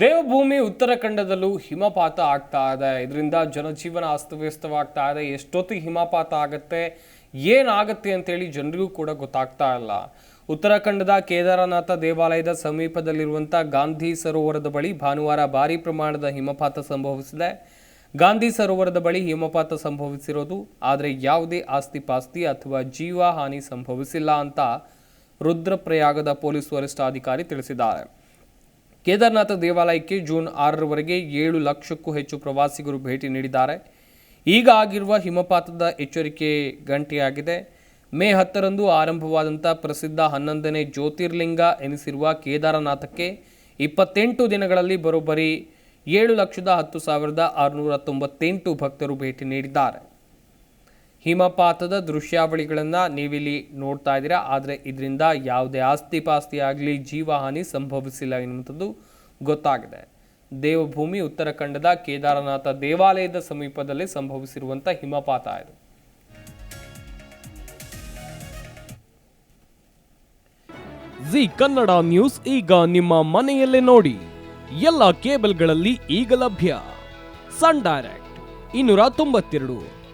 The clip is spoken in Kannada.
ದೇವಭೂಮಿ ಉತ್ತರಾಖಂಡದಲ್ಲೂ ಹಿಮಪಾತ ಆಗ್ತಾ ಇದೆ. ಇದರಿಂದ ಜನಜೀವನ ಅಸ್ತವ್ಯಸ್ತವಾಗ್ತಾ ಇದೆ. ಎಷ್ಟೊತ್ತಿಗೆ ಹಿಮಪಾತ ಆಗತ್ತೆ, ಏನಾಗುತ್ತೆ ಅಂತೇಳಿ ಜನರಿಗೂ ಕೂಡ ಗೊತ್ತಾಗ್ತಾ ಇಲ್ಲ. ಉತ್ತರಾಖಂಡದ ಕೇದಾರನಾಥ ದೇವಾಲಯದ ಸಮೀಪದಲ್ಲಿರುವಂಥ ಗಾಂಧಿ ಸರೋವರದ ಬಳಿ ಭಾನುವಾರ ಭಾರೀ ಪ್ರಮಾಣದ ಹಿಮಪಾತ ಸಂಭವಿಸಿದೆ. ಗಾಂಧಿ ಸರೋವರದ ಬಳಿ ಹಿಮಪಾತ ಸಂಭವಿಸಿರೋದು, ಆದರೆ ಯಾವುದೇ ಆಸ್ತಿ ಪಾಸ್ತಿ ಅಥವಾ ಜೀವ ಹಾನಿ ಸಂಭವಿಸಿಲ್ಲ ಅಂತ ರುದ್ರಪ್ರಯಾಗದ ಪೊಲೀಸ್ ವರಿಷ್ಠಾಧಿಕಾರಿ ತಿಳಿಸಿದ್ದಾರೆ. ಕೇದಾರನಾಥ ದೇವಾಲಯಕ್ಕೆ ಜೂನ್ ಆರರವರೆಗೆ ಏಳು ಲಕ್ಷಕ್ಕೂ ಹೆಚ್ಚು ಪ್ರವಾಸಿಗರು ಭೇಟಿ ನೀಡಿದ್ದಾರೆ. ಈಗ ಆಗಿರುವ ಹಿಮಪಾತದ ಎಚ್ಚರಿಕೆ ಗಂಟೆಯಾಗಿದೆ. ಮೇ ಹತ್ತರಂದು ಆರಂಭವಾದಂಥ ಪ್ರಸಿದ್ಧ ಹನ್ನೊಂದನೇ ಜ್ಯೋತಿರ್ಲಿಂಗ ಎನಿಸಿರುವ ಕೇದಾರನಾಥಕ್ಕೆ ಇಪ್ಪತ್ತೆಂಟು ದಿನಗಳಲ್ಲಿ ಬರೋಬ್ಬರಿ ಏಳು ಲಕ್ಷದ ಹತ್ತು ಸಾವಿರದ ಆರುನೂರ ತೊಂಬತ್ತೆಂಟು ಭಕ್ತರು ಭೇಟಿ ನೀಡಿದ್ದಾರೆ. ಹಿಮಪಾತದ ದೃಶ್ಯಾವಳಿಗಳನ್ನು ನೀವಿಲ್ಲಿ ನೋಡ್ತಾ ಇದ್ದೀರಾ, ಆದರೆ ಇದರಿಂದ ಯಾವುದೇ ಆಸ್ತಿ ಪಾಸ್ತಿ ಆಗಲಿ, ಜೀವಹಾನಿ ಸಂಭವಿಸಿಲ್ಲ ಎನ್ನುವಂಥದ್ದು ಗೊತ್ತಾಗಿದೆ. ದೇವಭೂಮಿ ಉತ್ತರಾಖಂಡದ ಕೇದಾರನಾಥ ದೇವಾಲಯದ ಸಮೀಪದಲ್ಲಿ ಸಂಭವಿಸಿರುವಂಥ ಹಿಮಪಾತ ಇದು. ಜಿ ಕನ್ನಡ ನ್ಯೂಸ್ ಈಗ ನಿಮ್ಮ ಮನೆಯಲ್ಲೇ ನೋಡಿ. ಎಲ್ಲ ಕೇಬಲ್ಗಳಲ್ಲಿ ಈಗ ಲಭ್ಯ. ಸನ್ ಡೈರೆಕ್ಟ್, ಇನ್ನೂರ ತೊಂಬತ್ತೆರಡು.